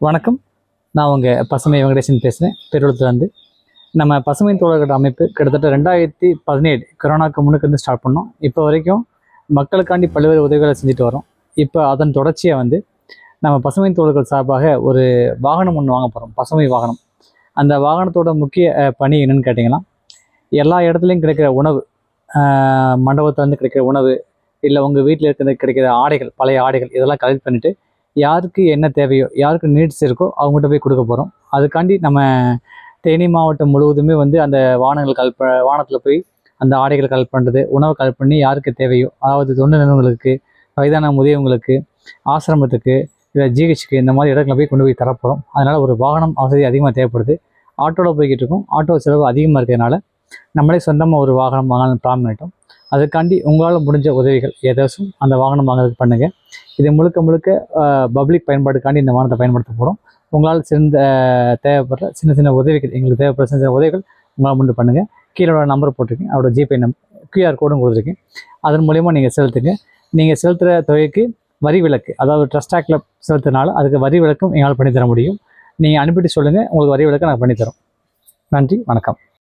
வணக்கம். நான் உங்கள் பசுமை வெங்கடேசன் பேசுகிறேன் பெருவளத்துலேருந்து நம்ம பசுமை தோழர்கள் அமைப்பு கிட்டத்தட்ட ரெண்டாயிரத்தி பதினேழு கொரோனாக்கு முன்னுக்கு வந்து ஸ்டார்ட் பண்ணோம். இப்போ வரைக்கும் மக்களுக்காண்டி பல்வேறு உதவிகளை செஞ்சுட்டு வரோம். இப்போ அதன் தொடர்ச்சியாக வந்து நம்ம பசுமை தோழர்கள் சார்பாக ஒரு வாகனம் ஒன்று வாங்க போகிறோம் பசுமை வாகனம். அந்த வாகனத்தோட முக்கிய பணி என்னென்னு கேட்டிங்கன்னா எல்லா இடத்துலையும் கிடைக்கிற உணவு ஆஹ், கிடைக்கிற உணவு இல்லை உங்கள் வீட்டில் இருக்கிற கிடைக்கிற ஆடைகள் பழைய ஆடைகள் இதெல்லாம் கலெக்ட் பண்ணிவிட்டு யாருக்கு என்ன தேவையோ யாருக்கு நீட்ஸ் இருக்கோ அவங்ககிட்ட போய் கொடுக்க போகிறோம் அதுக்காண்டி நம்ம தேனி மாவட்டம் முழுவதுமே வந்து அந்த வானங்கள் கல்ப வானத்தில் போய் அந்த ஆடைகள் கலெக்ட் பண்ணுறது உணவை கலெக்ட் பண்ணி யாருக்கு தேவையோ அதாவது தொண்டு நிறுவனங்களுக்கு வயதான முதியவங்களுக்கு ஆசிரமத்துக்கு இல்லை ஜிஹெச்சுக்கு இந்த மாதிரி இடங்களை போய் கொண்டு போய் தரப்போகிறோம் அதனால் ஒரு வாகனம் வசதி அதிகமாக தேவைப்படுது. ஆட்டோவில் போய்கிட்டு இருக்கோம். ஆட்டோ செலவு அதிகமாக இருக்கிறதுனால நம்மளே சொந்தமாக ஒரு வாகனம் வாங்கலாம்னு பிளான் பண்ணிட்டோம். அதுக்காண்டி உங்களால் முடிஞ்ச உதவிகள் ஏதாச்சும் அந்த வாகனம் வாங்குறதுக்கு பண்ணுங்கள் இது முழுக்க முழுக்க பப்ளிக் பயன்பாடுக்காண்டி இந்த வாகனத்தை பயன்படுத்த போகிறோம் உங்களால் சிறந்த தேவைப்படுற சின்ன சின்ன உதவிகள் எங்களுக்கு தேவைப்படுற சின்ன சின்ன உதவிகள் உங்களால் முடிஞ்சு பண்ணுங்கள் கீழோட நம்பர் போட்டிருக்கேன். அவரோட ஜிபே நம்பர் கியூஆர் கோடும் கொடுத்துருக்கேன். அதன் மூலயமா நீங்கள் செலுத்துங்க. நீங்கள் செலுத்துகிற தொகைக்கு வரி விலக்கு அதாவது ட்ரஸ்ட் ஆக்டில் செலுத்தினால அதுக்கு வரி விலக்கும் எங்களால் பண்ணித்தர முடியும். நீங்கள் அனுப்பிட்டு சொல்லுங்கள் உங்களுக்கு வரி விலக்கு நாங்கள் பண்ணித்தரோம். நன்றி வணக்கம்.